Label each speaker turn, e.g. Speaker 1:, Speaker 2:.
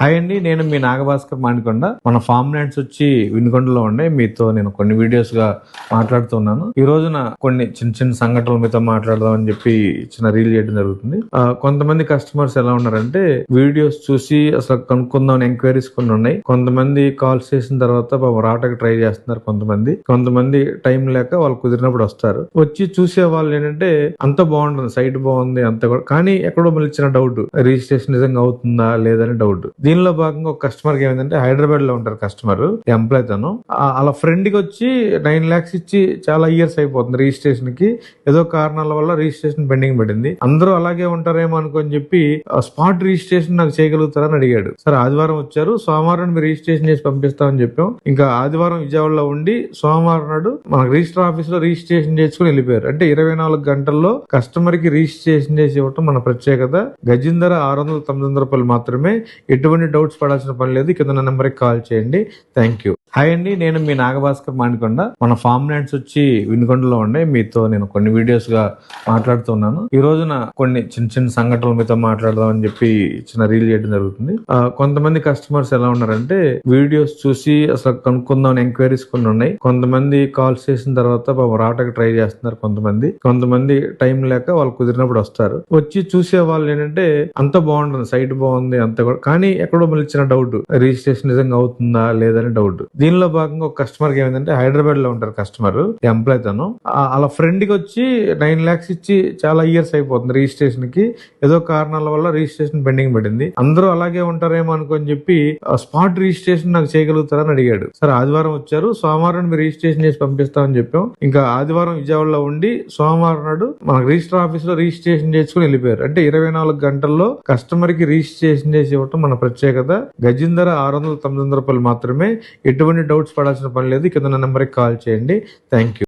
Speaker 1: Hi అండి నేను మీ నాగభాస్కర్ మానికొండ మన ఫామ్ ల్యాండ్స్ వచ్చి వినుకొండలో ఉండే మీతో నేను కొన్ని వీడియోస్గా మాట్లాడుతున్నాను ఈ రోజున కొన్ని చిన్న చిన్న సంఘటనలు మీతో మాట్లాడదాం అని చెప్పి చిన్న రీల్ చేయడం జరుగుతుంది. కొంతమంది కస్టమర్స్ ఎలా ఉన్నారంటే వీడియోస్ చూసి అసలు కనుక్కుందాం ఎంక్వైరీస్ కొన్ని ఉన్నాయి. కొంతమంది కాల్స్ చేసిన తర్వాత పాపం రావటానికి ట్రై చేస్తున్నారు కొంతమంది. కొంతమంది టైం లేక వాళ్ళు కుదిరినప్పుడు వస్తారు. వచ్చి చూసే వాళ్ళు ఏంటంటే అంత బాగుంటుంది సైట్ బాగుంది అంత కూడా. కానీ ఎక్కడో మళ్ళీ చిన్న డౌట్ రిజిస్ట్రేషన్ నిజంగా అవుతుందా లేదని డౌట్. దీనిలో భాగంగా ఒక కస్టమర్కి ఏమైందంటే హైదరాబాద్లో ఉంటారు కస్టమర్ ఎంప్లాయ్ తను. అలా ఫ్రెండ్కి వచ్చి నైన్ లాక్స్ ఇచ్చి చాలా ఇయర్స్ అయిపోతుంది రిజిస్ట్రేషన్కి. ఏదో కారణాల వల్ల రిజిస్ట్రేషన్ పెండింగ్ పడింది. అందరూ అలాగే ఉంటారేమో అనుకొని చెప్పి స్పాట్ రిజిస్ట్రేషన్ నాకు చేయగలుగుతారని అడిగాడు. సరే ఆదివారం వచ్చారు. సోమవారం మీరు రిజిస్ట్రేషన్ చేసి పంపిస్తామని చెప్పాం. ఇంకా ఆదివారం విజయవాడలో ఉండి సోమవారం నాడు మన రిజిస్టర్ ఆఫీస్లో రిజిస్ట్రేషన్ చేసుకుని వెళ్ళిపోయారు. అంటే ఇరవై నాలుగు గంటల్లో కస్టమర్కి రిజిస్ట్రేషన్ చేసి ఇవ్వటం మన ప్రత్యేకత. గజం ధర ఆరు వందల తొమ్మిది వందల రూపాయలు మాత్రమే ఎటువంటి డౌట్స్ పడాల్సిన పని లేదు. కింద నా నెంబర్కి కాల్ చేయండి. థ్యాంక్ యూ హాయ్ అండి నేను మీ నాగభాస్కర్ మానికొండ మన ఫామ్ ల్యాండ్స్ వచ్చి వినుకొండలో ఉండే మీతో నేను కొన్ని వీడియోస్గా మాట్లాడుతున్నాను. ఈ రోజున కొన్ని చిన్న చిన్న సంఘటనలు మీతో మాట్లాడదాం అని చెప్పి చిన్న రీల్ చేయడం జరుగుతుంది. ఆ, కొంతమంది కస్టమర్స్ ఎలా ఉన్నారంటే వీడియోస్ చూసి అసలు కనుక్కుందాం ఎంక్వైరీస్ కొన్ని ఉన్నాయి. కొంతమంది కాల్స్ చేసిన తర్వాత పాపం రావటానికి ట్రై చేస్తున్నారు కొంతమంది. కొంతమంది టైం లేక వాళ్ళు కుదిరినప్పుడు వస్తారు. వచ్చి చూసే వాళ్ళు ఏంటంటే అంత బాగుంటుంది సైట్ బాగుంది అంత కూడా. కానీ ఎక్కడో మళ్ళీ చిన్న డౌట్ రిజిస్ట్రేషన్ నిజంగా అవుతుందా లేదని డౌట్. దీనిలో భాగంగా ఒక కస్టమర్కి ఏమైందంటే హైదరాబాద్లో ఉంటారు కస్టమర్ ఎంప్లాయ్ తను. అలా ఫ్రెండ్కి ఫ్రెండ్కి వచ్చి నైన్ లాక్స్ ఇచ్చి చాలా ఇయర్స్ అయిపోతుంది రిజిస్ట్రేషన్కి. ఏదో కారణాల వల్ల రిజిస్ట్రేషన్ పెండింగ్ పడింది. అందరూ అలాగే ఉంటారేమో అనుకొని చెప్పి స్పాట్ రిజిస్ట్రేషన్ నాకు చేయగలుగుతారని అడిగాడు. సరే ఆదివారం వచ్చారు. సోమవారం మీరు రిజిస్ట్రేషన్ చేసి పంపిస్తామని చెప్పాం. ఇంకా ఆదివారం విజయవాడలో ఉండి సోమవారం నాడు మన రిజిస్టర్ ఆఫీస్లో రిజిస్ట్రేషన్ చేసుకుని వెళ్ళిపోయారు. అంటే ఇరవై నాలుగు గంటల్లో కస్టమర్కి రిజిస్ట్రేషన్ చేసి ఇవ్వటం మన ప్రత్యేకత. గజం ఆరు వందల తొమ్మిది వందల రూపాయలు మాత్రమే ఎటువంటి డౌట్స్ పడాల్సిన పని లేదు. కింద నా నెంబర్కి కాల్ చేయండి. Thank you